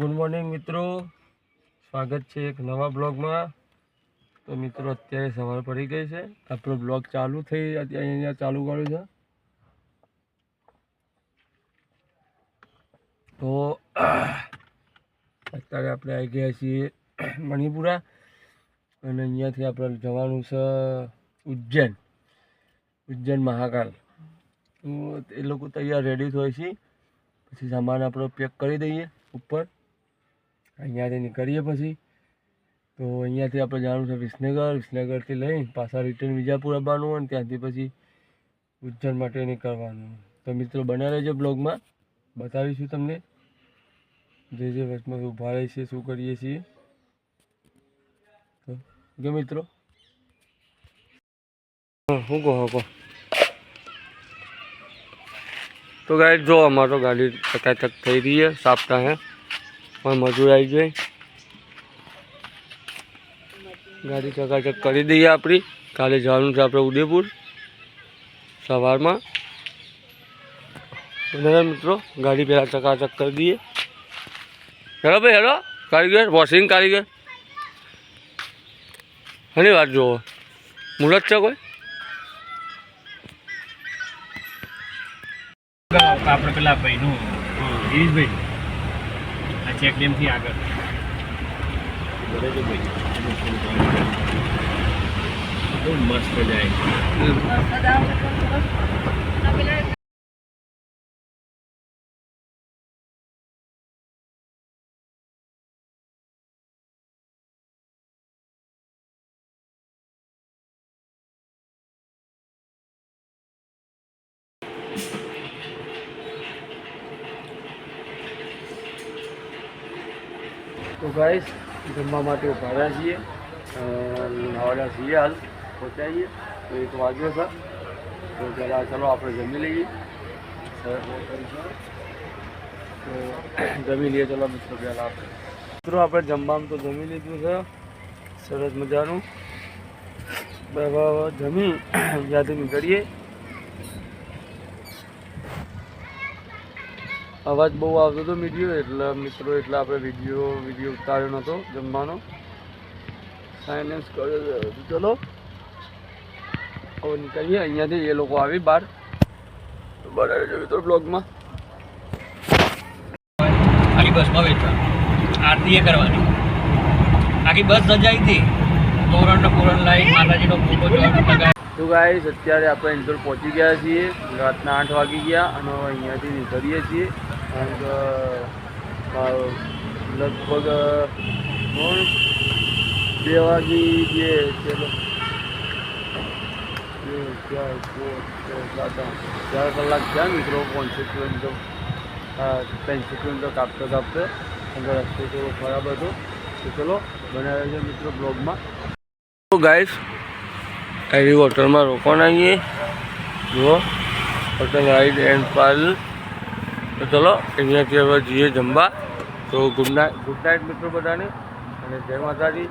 Good morning મિત્રો. સ્વાગત છે એક નવા બ્લોગમાં. તો મિત્રો, અત્યારે સવાર પડી ગઈ છે. આપણો બ્લોગ ચાલુ થઈ અત્યારે અહીંયા ચાલુ કર્યું છે. તો, અત્યારે આપણે આવી ગયા છીએ મણિપુરા. અને અહીંયાથી આપણે જવાનું છે ઉજ્જૈન. ઉજ્જૈન મહાકાલ. તો એ લોકો તૈયાર રેડી થાય છે પછી સામાન આપણો પેક કરી દઈએ ઉપર. અહીંયાથી નીકળીએ પછી. તો અહીંયાથી આપણે જવાનું છે વિસનગર. વિસનગરથી લઈ પાછા રિટર્ન વિજાપુર આવવાનું અને ત્યાંથી પછી ઉજ્જૈન માટે નીકળવાનું. તો મિત્રો બન્યા રહેજો બ્લોગમાં બતાવીશું તમને જે જે વચમાં ઊભા રહી છે, શું કરીએ છીએ. તો જો મિત્રો. હું કહો કહો. તો ગાડી જો અમારો ગાડી ચકાચક થઈ રહી છે સાપતા હે और મજૂર આવી જાય ગાડી ચકાચક કરી દઈએ આપણી. કાલે જવાનું છે આપણે ઉદયપુર સવારમાં. મિત્રો, ગાડી પહેલાં ચકાચક કરી દઈએ. હેલો ભાઈ, હેલો. કારીગર વોશિંગ કારીગર ઘણી વાત જુઓ. મુહૂર્ત છે કોઈ? આપણે પેલા ભાઈનું ગિરીશભાઈ આ ચેકડેમથી આગળ. બરાબર બહુ મસ્ત જાય. તો ગાઈસ જમવા માટે ભાડા છીએ. નવાડા છીએ હાલ. પહોંચાઈએ. તો એક વાગ્યો છે. તો જરા ચાલો આપણે જમી લઈએ. તો જમી લઈએ ચલો મિત્રો પહેલાં આપણે. મિત્રો, આપણે જમવામાં તો જમી લીધું છે. સરસ મજાનું. જમી, યાદ નીકળીએ. અવાજ બહુ આવતો હતો વીડિયો એટલે મિત્રો, એટલે આપણે વીડિયો વીડિયો ઉતાર્યો નહોતો જમવાનો. સાયલેન્સ કર્યો. ચલો. હવે નીકળીએ. અહીંયાથી એ લોકો આવી બહાર. તો બરાબર છે મિત્રો બ્લોગમાં આખી બસમાં બેઠા. આરતી એ કરવાની. આખી બસ સજાઈ હતી. તોરણ ને પૂરણ લાઈ માતાજીનો ફોટો તો ગાઈસ અત્યારે આપણે ઇન્દોર પહોંચી ગયા છીએ. રાતના આઠ વાગી ગયા અને અહીંયાથી નીકળીએ છીએ. એન્ડ લગભગ બે વાગી બે ચલો બે, ચાર, કલાક થયા મિત્રો પાંચસો કિલોમીટર ત્રણસો કિલોમીટર કાપતો કાપતો અને રસ્તો થોડો ખરાબ હતો. તો ચલો બનાવે છે મિત્રો બ્લોગમાં. ગાઈસ એવી હોટલમાં રોકાણ આવીએ જુઓ હોટલ રાઈડ એન્ડ પાર્લ તો ચલો, અહીંયાથી હવે જઈએ જમવા. તો ગુડ નાઇટ ગુડ નાઇટ મિત્રો બધાને. અને જય માતાજી.